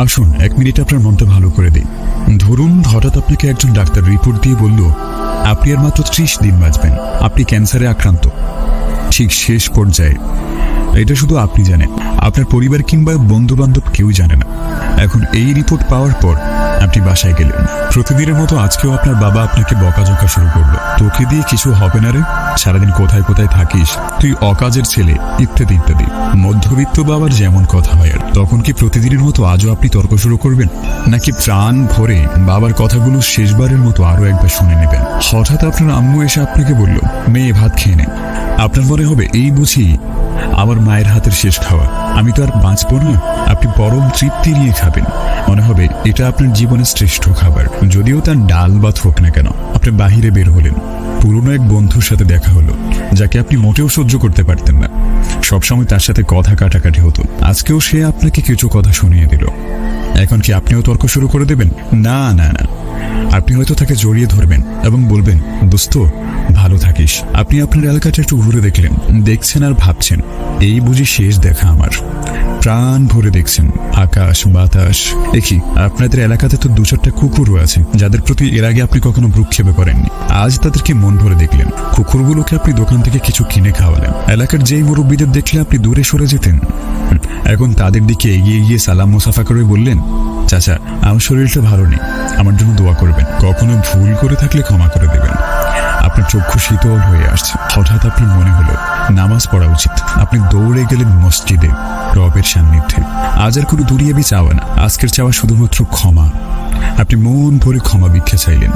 আসুন, এক মিনিট আপনার মনটা ভালো করে দিই। ধরুন, হঠাৎ আপনাকে একজন ডাক্তার রিপোর্ট দিয়ে বলল, আপনি আর মাত্র ত্রিশ দিন বাঁচবেন। আপনি ক্যান্সারে আক্রান্ত। ঠিক শেষ পর্যায়ে। এটা শুধু আপনি জানেন। আপনার পরিবার কিংবা বন্ধু বান্ধব কেউ জানে না। এখন এই রিপোর্ট পাওয়ার পর আপনি বাসায় গেলেন। প্রতিদিনের মতো আজকেও আপনার বাবা আপনাকে বকাঝকা শুরু করল। তোকে দিয়ে কিছু হবে না রে। সারাদিন কোথায় কোথায় থাকিস? তুই অকাজের ছেলে, ইত্যাদি ইত্যাদি। মধ্যবিত্ত বাবার যেমন কথা হয় আর। তখন কি প্রতিদিনের মতো আজও আপনি তর্ক শুরু করবেন? নাকি প্রাণ ভরে বাবার কথাগুলো শেষবারের মতো আরও একবার শুনে নেবেন? হঠাৎ আপনার আম্মু এসে আপনাকে বলল, মেয়ে, ভাত খেয়ে নে। আপনার মনে হবে, এই বুঝি আমার মায়ের হাতের শেষ খাওয়া। আমি তো আর বাঁচবো না। আপনি পরম তৃপ্তি নিয়ে খাবেন। মনে হবে এটা আপনার জীবনের শ্রেষ্ঠ খাবার। যদিও তার ডাল বা থোক না কেন, আপনি বাহিরে বের হলেন। পুরনো এক বন্ধুর সাথে দেখা হলো, যাকে আপনি মোটেও সহ্য করতে পারতেন না। সবসময় তার সাথে কথা কাটাকাটি হতো। আজকেও সে আপনাকে কিছু কথা শুনিয়ে দিল। এখন কি আপনিও তর্ক শুরু করে দেবেন? না না না। আপনি হয়তো তাকে জড়িয়ে ধরবেন এবং বলবেন, দোস্ত, ভালো থাকিস। আপনি আপনার এলাকাটা একটু ঘুরে দেখলেন, দেখছেন আর ভাবছেন, এই বুঝি শেষ দেখা আমার। প্রাণ ভরে দেখছেন, আকাশ বাতাস। দেখি, আপনাদের এলাকাতে তো দু চারটা কুকুরও আছে, যাদের প্রতি এর আগে আপনি কখনো ভ্রুক্ষেপে করেননি আজ তাদেরকে মন ভরে দেখলেন। কুকুরগুলোকে আপনি দোকান থেকে কিছু কিনে খাওয়ালেন। এলাকার যেই মুরব্বীদের দেখলে আপনি দূরে সরে যেতেন। এখন তাদের দিকে এগিয়ে গিয়ে সালাম মুসাফা করে বললেন, চাচা, আমার শরীরটা ভালো নেই। আমার জন্য দোয়া করবেন। কখনো ভুল করে থাকলে ক্ষমা করে দেবেন। আপনার চক্ষু শীতল হয়ে আসছে। হঠাৎ আপনার মনে হলো, নামাজ পড়া উচিত। আপনি দৌড়ে গেলেন মসজিদে, রবের সান্নিধ্যে। আজ আর কোনো দূরিয়ে চাওয়া না। আজকের চাওয়া শুধুমাত্র ক্ষমা। আপনি মন ভরে ক্ষমা ভিক্ষা চাইলেন।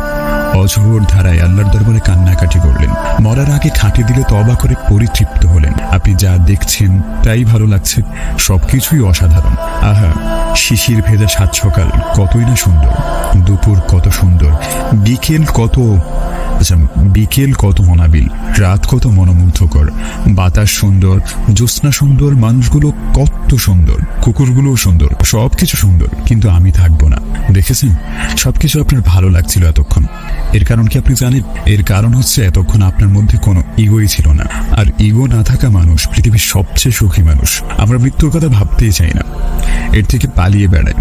অঝোর ধারায় আল্লাহর দরবারে কান্নাকাটি করলেন। মরার আগে খাঁটি দিলে তবা করে পরিতৃপ্ত হলেন। আপনি যা দেখছেন, তাই ভালো লাগছে। সবকিছুই অসাধারণ। আহা, শিশির ভেজা সাত সকাল, কতই না সুন্দর। দুপুর কত সুন্দর। বিকেল কত আচ্ছা বিকেল কত মনাবিল। রাত কত মনোমুগ্ধকর। বাতাস সুন্দর, জ্যোৎস্না সুন্দর, মানুষগুলো কত সুন্দর। কুকুরগুলোও সুন্দর, সবকিছু সুন্দর। কিন্তু আমি থাকব না। দেখেছেন? সবকিছু আপনার ভালো লাগছিল এতক্ষণ। এর কারণ কি আপনি জানেন? এর কারণ হচ্ছে এতক্ষণ আপনার মধ্যে কোনো ইগোই ছিল না। আর ইগো না থাকা মানুষ পৃথিবীর সবচেয়ে সুখী মানুষ। আমরা মৃত্যুর কথা ভাবতেই চাই না। এর থেকে পালিয়ে বেড়াই।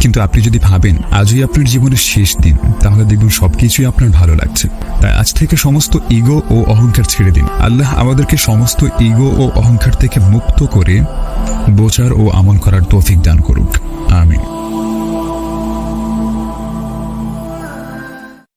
কিন্তু আপনি যদি ভাবেন, আজই আপনার জীবনের শেষ দিন, তাহলে দেখবেন সবকিছুই আপনার ভালো লাগছে। তাই আজ থেকে সমস্ত ইগো ও অহংকার ছেড়ে দিন। আল্লাহ আমাদেরকে সমস্ত ইগো ও অহংকার থেকে মুক্ত করে বোচার ও আমল করার তৌফিক দান করুক।